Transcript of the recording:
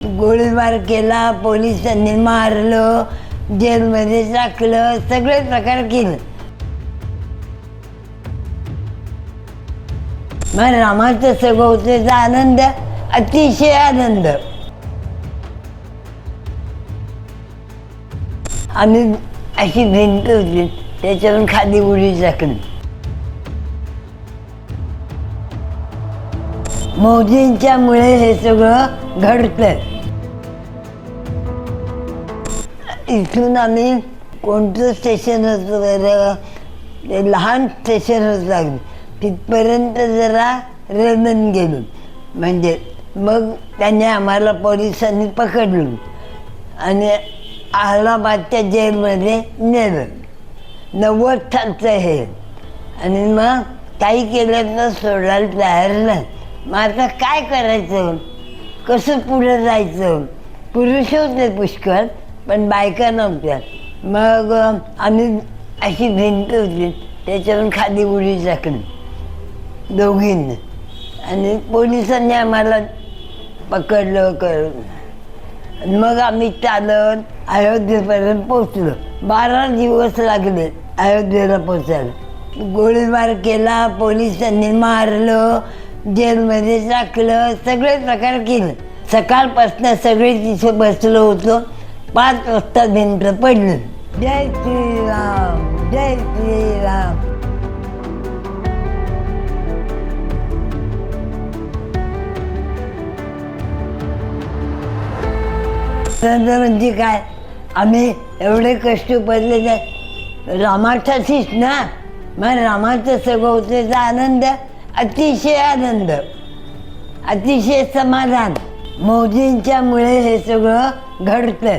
गोळीबार केला पोलिसांनी मारलं जेलमध्ये टाकलं सगळे प्रकार केले. मग रामाचं सगवतेचा आनंद अतिशय आनंद. आम्ही अशी भिंत होती त्याच्यावरून खाली उडी टाकली. मोदींच्यामुळे हे सगळं घडतंय. इथून आम्ही कोणतं स्टेशन होतं बरं ते लहान होत लागलं तिथपर्यंत जरा रनन गेलो. म्हणजे मग त्यांनी आम्हाला पोलिसांनी पकडलं. आणि अहलाबादच्या जेलमध्ये नेलं. नव्वद सालचं हे. आणि मग काही केलं तर सोडायला तयार नाही. मग आता काय करायचं? कसं पुढं जायचं? पुरुष होते पुष्कळ पण बायका नव्हत्या. मग आम्ही अशी भिंत होती त्याच्यावरून खाली उडी टाकली दोघींनी. आणि पोलिसांनी आम्हाला पकडलं करून मग आम्ही चालत अयोध्येपर्यंत पोचलो बारा दिवस लागले अयोध्येला पोचायला गोळीबार केला पोलिसांनी मारलं. जेलमध्ये टाकलं सगळे प्रकार केलं. सकाळपासून सगळे तिथे बसलो होतो. पाच वाजता भिंत पडली. जय श्रीराम जय श्रीराम. म्हणजे काय? आम्ही एवढे कष्ट पडले नाही रामासाठीच ना मग रामाचं सगवतेचा आनंद. अतिशय आनंद अतिशय समाधान. मोदींच्यामुळे हे सगळं घडतं